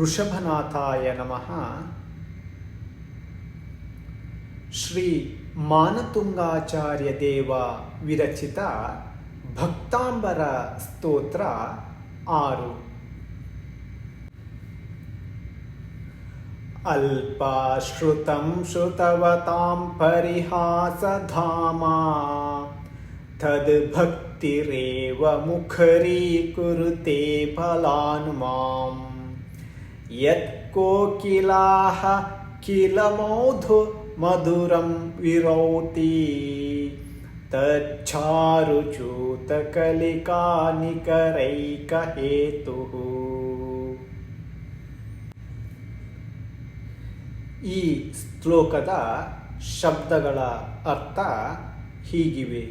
ृषभनाथाय श्रीमानतुङ्गाचार्यदेवा विरचिता भक्ताम्बरस्तोत्र आरु। श्रुतं श्रुतवता तद्भक्तिरेव मुखरीकुरुते फलान् माम् यत्कोकिलाः किल मौधु मधुरं विरौति तच्छारुच्यूतकलिकानिकरैकहेतुः ಈ ಶ್ಲೋಕದ ಶಬ್ದಗಳ ಅರ್ಥ ಹೀಗಿವೆ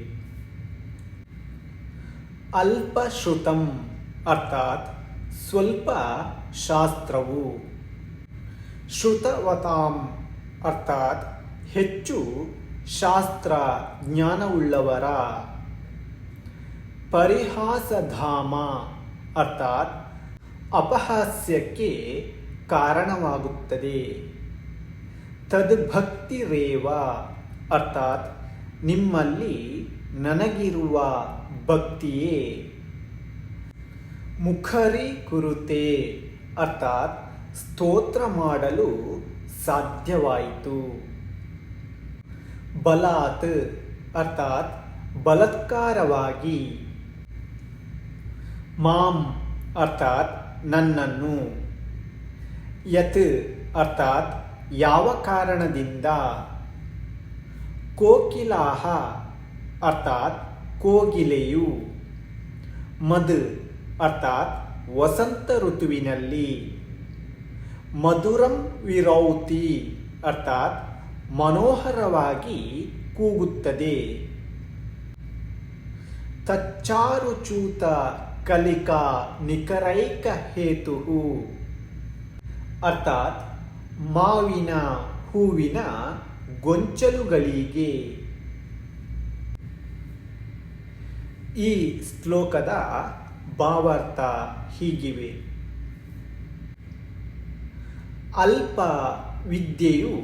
ಅಲ್ಪಶ್ರುತಂ ಅರ್ಥಾತ್ ಸ್ವಲ್ಪ ಶಾಸ್ತ್ರವು. ಶ್ರುತವತಾಂ ಅರ್ಥಾತ್ ಹೆಚ್ಚು ಶಾಸ್ತ್ರ ಜ್ಞಾನವುಳ್ಳವರ ಪರಿಹಾಸಧಾಮ ಅರ್ಥಾತ್ ಅಪಹಾಸ್ಯಕ್ಕೆ ಕಾರಣವಾಗುತ್ತದೆ. ತದ್ಭಕ್ತಿರೇವ ಅರ್ಥಾತ್ ನಿಮ್ಮಲ್ಲಿ ನನಗಿರುವ ಭಕ್ತಿಯೇ ಮುಖರಿ ಕುರುತೆ ಅರ್ಥಾತ್ ಸ್ತೋತ್ರ ಮಾಡಲು ಸಾಧ್ಯವಾಯಿತು. ಬಲಾತ್ ಅರ್ಥಾತ್ ಬಲತ್ಕಾರವಾಗಿ. ಮಾಂ ಅರ್ಥಾತ್ ನನ್ನನ್ನು. ಯತ್ ಅರ್ಥಾತ್ ಯಾವ ಕಾರಣದಿಂದ. ಕೋಕಿಲಾಹ ಅರ್ಥಾತ್ ಕೋಗಿಲೆಯು. ಮಧು ಅರ್ಥಾತ್ ವಸಂತ ಋತುವಿನಲ್ಲಿ. ಮಧುರಂ ವಿರೌತಿ ಅರ್ಥಾತ್ ಮನೋಹರವಾಗಿ ಕೂಗುತ್ತದೆ. ತಚ್ಚಾರುಚೂತ ಕಲಿಕಾ ನಿಕರೈಕ ಹೇತು ಅರ್ಥಾತ್ ಮಾವಿನ ಹೂವಿನ ಗೊಂಚಲುಗಳಿಗೆ. ಈ ಶ್ಲೋಕದ ಭಾವಾರ್ಥ ಹೀಗಿವೆ. ಅಲ್ಪ ವಿದ್ಯೆಯು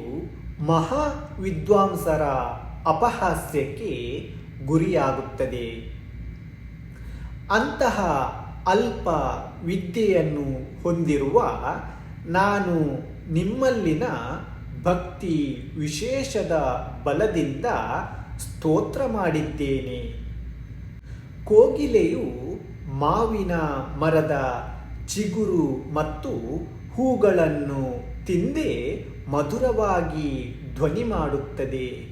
ಮಹಾ ವಿದ್ವಾಂಸರ ಅಪಹಾಸ್ಯಕ್ಕೆ ಗುರಿಯಾಗುತ್ತದೆ. ಅಂತಹ ಅಲ್ಪ ವಿದ್ಯೆಯನ್ನು ಹೊಂದಿರುವ ನಾನು ನಿಮ್ಮಲ್ಲಿನ ಭಕ್ತಿ ವಿಶೇಷದ ಬಲದಿಂದ ಸ್ತೋತ್ರ ಮಾಡಿದ್ದೇನೆ. ಕೋಗಿಲೆಯು ಮಾವಿನ ಮರದ ಚಿಗುರು ಮತ್ತು ಹೂಗಳನ್ನು ತಿಂದೇ ಮಧುರವಾಗಿ ಧ್ವನಿ ಮಾಡುತ್ತದೆ.